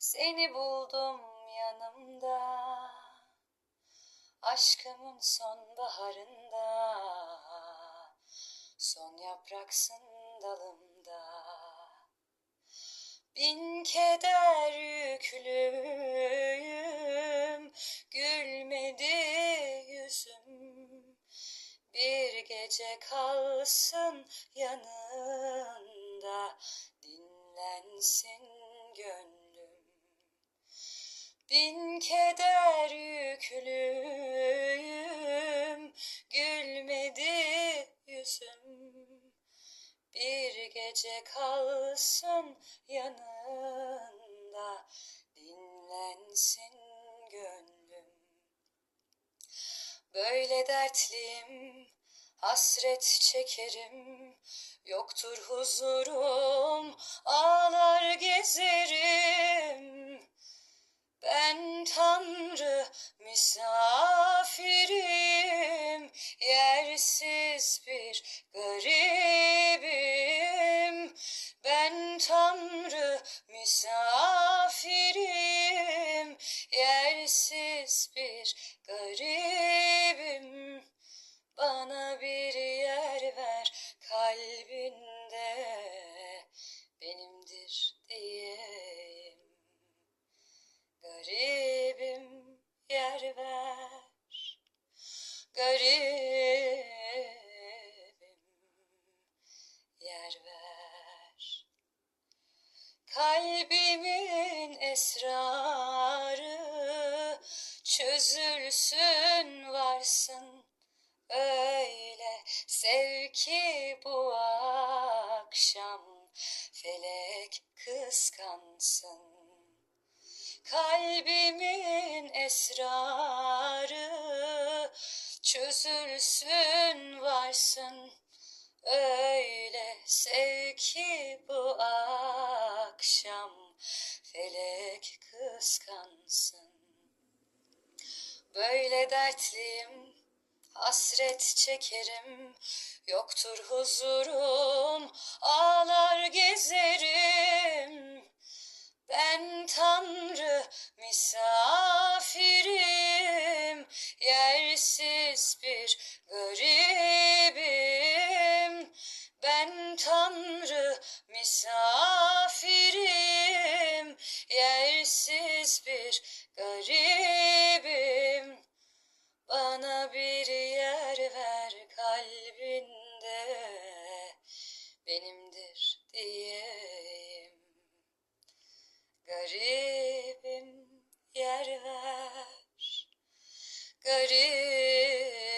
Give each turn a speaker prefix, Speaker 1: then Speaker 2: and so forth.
Speaker 1: Seni buldum yanımda. Aşkımın sonbaharında. Son yapraksın dalımda. Bin keder yüklüyüm Gülmedi yüzüm. Bir gece kalsın yanında Dinlensin gönlüm Bin keder yüklüyüm Gülmedi yüzüm. Bir gece kalsın yanında Dinlensin gönlüm. Böyle dertliyim Hasret çekerim Yoktur huzurum Ağlar gezerim ben Tanrı misafirim, yersiz bir garibim. Ben Tanrı misafirim, yersiz bir garibim yer ver. Kalbimin esrarı çözülsün varsın. Öyle sev ki bu akşam felek kıskansın. Kalbimin esrarı çözülsün varsın. Öyle sev ki bu akşam felek kıskansın. Böyle dertliyim, hasret çekerim, yoktur huzurum, ağlar gezerim. Ben Tanrı misafirim, yersiz bir garibim. Ben Tanrı misafirim, yersiz bir garibim. Bana bir yer ver kalbinde, benimdir diyeyim. Garibim yer ver, garibim